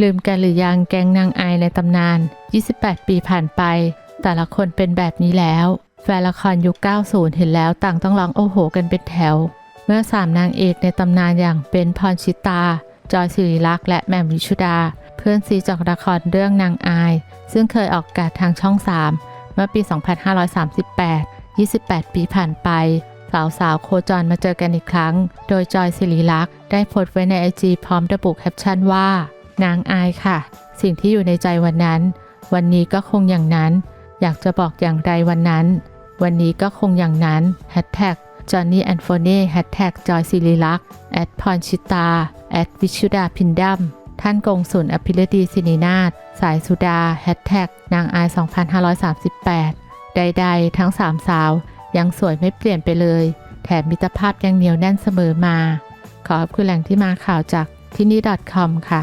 ลืมกันหรือยังแกงนางไอายในตำนาน 28 ปีผ่านไป แต่ละคนเป็นแบบนี้แล้ว แฟนละครยุค 90 เห็นแล้วต่างต้องร้องโอ้โหกันเป็นแถว เมื่อสามนางเอกในตำนานอย่างเบนพรชิตา จอยศิริลักษ์และแหม่มวิชุดา เพื่อนซีจากละครเรื่องนางอาย ซึ่งเคยออกอากาศทางช่อง 3 เมื่อปี 2538 28 ปีผ่านไป สาวสาวๆโคจรมาเจอกันอีกครั้ง โดยจอยศิริลักษ์ได้โพสต์ไว้ในไอจีพร้อมระบุแคปชั่นว่า นางอายค่ะ สิ่งที่อยู่ในใจวันนั้น วันนี้ก็คงอย่างนั้น อยากจะบอกอย่างไรวันนั้น วันนี้ก็คงอย่างนั้นแฮชแท็กจอห์นนี่แอนโฟเน่แฮชแท็กจอยศิริลักษณ์แอดพรชิตา แอดวิชุดาพินดัมท่านกงสุลอภิรดีสินินาถสายสุดาแฮชแท็กนางอาย 2538 ใดๆ ทั้งสามสาว ยังสวยไม่เปลี่ยนไปเลย แถมมิตรภาพยังเหนียวแน่นเสมอมา ขอบคุณแหล่งที่มาข่าวจากที่นี่ .com ค่ะ